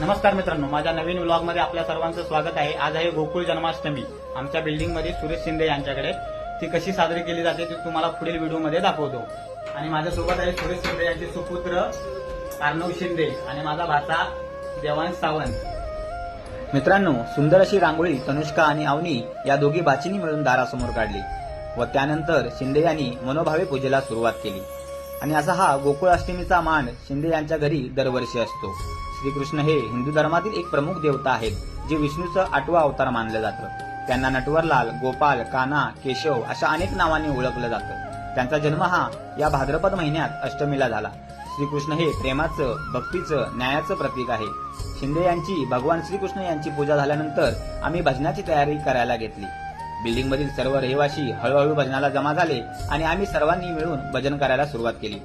नमस्कार मित्रांनो माझ्या नवीन व्लॉगमध्ये आपल्या सर्वांचं स्वागत आहे. आज आहे गोकुळ जन्माष्टमी. आमच्या बिल्डिंगमध्ये सुरेश शिंदे यांच्याकडे. ती कशी साजरी केली जाते ती तुम्हाला पुढील व्हिडिओमध्ये दाखवतो. आणि माझ्यासोबत आहे सुरेश शिंदे यांचे सुपुत्र अर्णव शिंदे आणि माझा भाचा देवांश सावंत. मित्रांनो सुंदर अशी रांगोळी तनुष्का आणि अवनी या दोघी बाचीनी मिळून दारासमोर काढली व त्यानंतर शिंदे यांनी मनोभावे पूजेला सुरुवात केली. आणि असा हा गोकुळ अष्टमीचा मान शिंदे यांच्या घरी दरवर्षी असतो. श्रीकृष्ण हे हिंदू धर्मातील एक प्रमुख देवता आहेत जे विष्णूचं आठवा अवतार मानलं जातं. त्यांना नटवरलाल गोपाल काना केशव अशा अनेक नावांनी ओळखलं जातं. त्यांचा जन्म हा या भाद्रपद महिन्यात अष्टमीला झाला. श्रीकृष्ण हे प्रेमाचं भक्तीचं न्यायाचं प्रतीक आहे. शिंदे यांची भगवान श्रीकृष्ण यांची पूजा झाल्यानंतर आम्ही भजनाची तयारी करायला घेतली. बिल्डिंग मधील सर्व रहिवासी हळूहळू भजनाला जमा झाले आणि आम्ही सर्वांनी मिळून भजन करायला सुरुवात केली.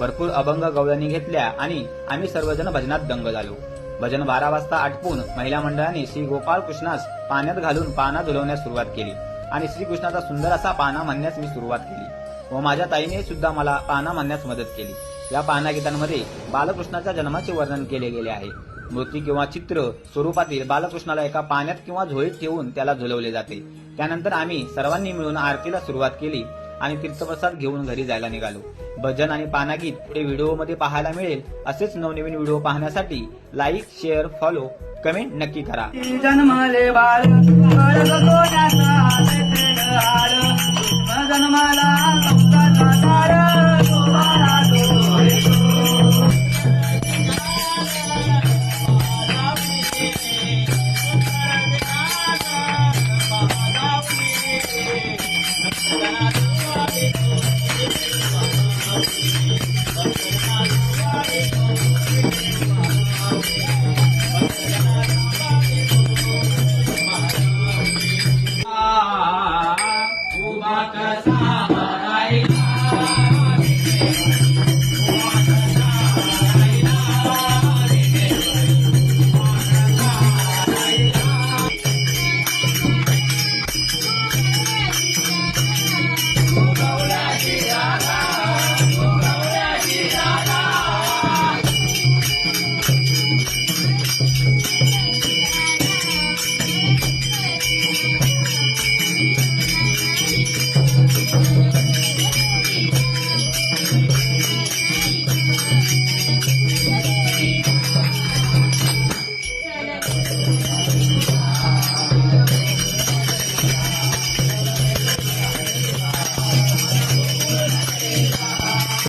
भरपूर अभंग गवळणी घेतल्या आणि आम्ही सर्वजण भजनात दंग झालो. भजन बारा वाजता आटपून महिला मंडळाने श्री गोपाळ कृष्णास पाण्यात घालून पाना धुलवण्यास सुरुवात केली आणि श्रीकृष्णाचा सुंदर असा पाना म्हणण्यास मी सुरुवात केली व माझ्या ताईने सुद्धा मला पाना म्हणण्यास मदत केली. या पाना गीतांमध्ये बालकृष्णाच्या जन्माचे वर्णन केले गेले आहे. मूर्ती किंवा चित्र स्वरूपातील बालकृष्णाला एका पाण्यात किंवा झोळीत ठेवून त्याला झुलवले जाते. त्यानंतर आम्ही सर्वांनी मिळून आरतीला सुरुवात केली आणि तीर्थप्रसाद घेऊन घरी जायला निघालो. भजन आणि पानागीत पुढे व्हिडिओमध्ये पाहायला मिळेल असेच नवनवीन व्हिडिओ पाहण्यासाठी लाईक शेअर फॉलो कमेंट नक्की करा. Ubaka Saha